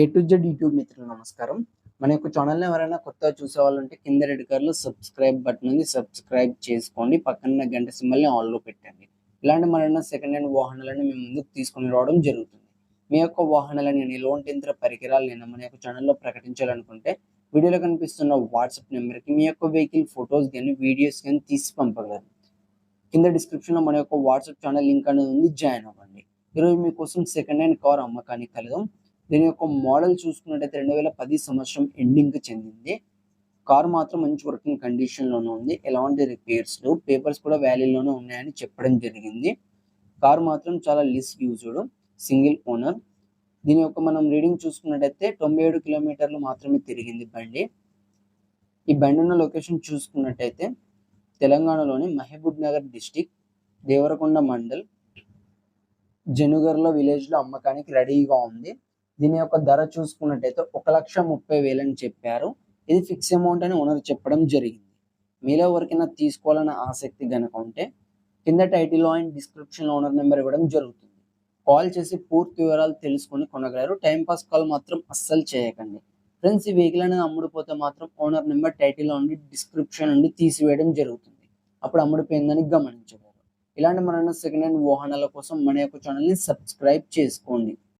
A to Z YouTube మిత్రులు నమస్కారం. మన యొక్క ఛానల్ని ఎవరైనా కొత్తగా చూసే వాళ్ళు కింద రెడ్ కలర్లో సబ్స్క్రైబ్ బటన్ ఉంది. సబ్స్క్రైబ్ చేసుకోండి. పక్కన గంట సింబల్ని ఆన్లో పెట్టండి. ఇలాంటి మరైనా సెకండ్ హ్యాండ్ వాహనాలను మేము ముందుకు తీసుకుని రావడం జరుగుతుంది. మీ యొక్క వాహనాలని నిల్వ ఇంత పరికరాలు నేను మన యొక్క ఛానల్లో ప్రకటించాలనుకుంటే వీడియోలో కనిపిస్తున్న వాట్సాప్ నెంబర్కి మీ యొక్క వెహికల్ ఫొటోస్ కానీ వీడియోస్ కానీ తీసి పంపగలరు. కింద డిస్క్రిప్షన్లో మన యొక్క వాట్సాప్ ఛానల్ లింక్ అనేది ఉంది. జాయిన్ అవ్వండి. ఈరోజు మీకోసం సెకండ్ హ్యాండ్ కార్ అమ్మకానికి కలదు దీని యొక్క మోడల్ చూసుకున్నట్టయితే రెండు వేల పది సంవత్సరం ఎండింగ్కి చెందింది. కార్ మాత్రం మంచి వర్కింగ్ కండిషన్లోనే ఉంది. ఎలాంటి రిపేర్స్ పేపర్స్ కూడా వ్యాలీలోనే ఉన్నాయని చెప్పడం జరిగింది. కార్ మాత్రం చాలా లిస్ యూజ్డ్ సింగిల్ ఓనర్. దీని యొక్క మనం రీడింగ్ చూసుకున్నట్టయితే తొంభై ఏడు కిలోమీటర్లు మాత్రమే తిరిగింది బండి. ఈ బండి ఉన్న లొకేషన్ చూసుకున్నట్టయితే తెలంగాణలోని మహబూబ్ నగర్ డిస్టిక్ దేవరకొండ మండల్. జనుగర్లో విలేజ్లో అమ్మకానికి రెడీగా ఉంది. దీని యొక్క ధర చూసుకున్నట్టయితే ఒక లక్ష ముప్పై వేలని చెప్పారు. ఇది ఫిక్స్ అమౌంట్ అని ఓనర్ చెప్పడం జరిగింది. మీలో ఎవరికైనా తీసుకోవాలన్న ఆసక్తి కనుక ఉంటే కింద టైటిల్లో అండ్ డిస్క్రిప్షన్లో ఓనర్ నెంబర్ ఇవ్వడం జరుగుతుంది. కాల్ చేసి పూర్తి వివరాలు తెలుసుకొని కొనగలరు. టైం పాస్ కాల్ మాత్రం అస్సలు చేయకండి. ఫ్రెండ్స్ ఈ వెహికల్ అనేది అమ్ముడుపోతే మాత్రం ఓనర్ నెంబర్ టైటిల్లో నుండి డిస్క్రిప్షన్ నుండి తీసివేయడం జరుగుతుంది. అప్పుడు అమ్ముడిపోయిందని గమనించగలరు. ఇలాంటి మరణ సెకండ్ హ్యాండ్ వాహనాల కోసం మన యొక్క ఛానల్ని సబ్స్క్రైబ్ చేసుకోండి.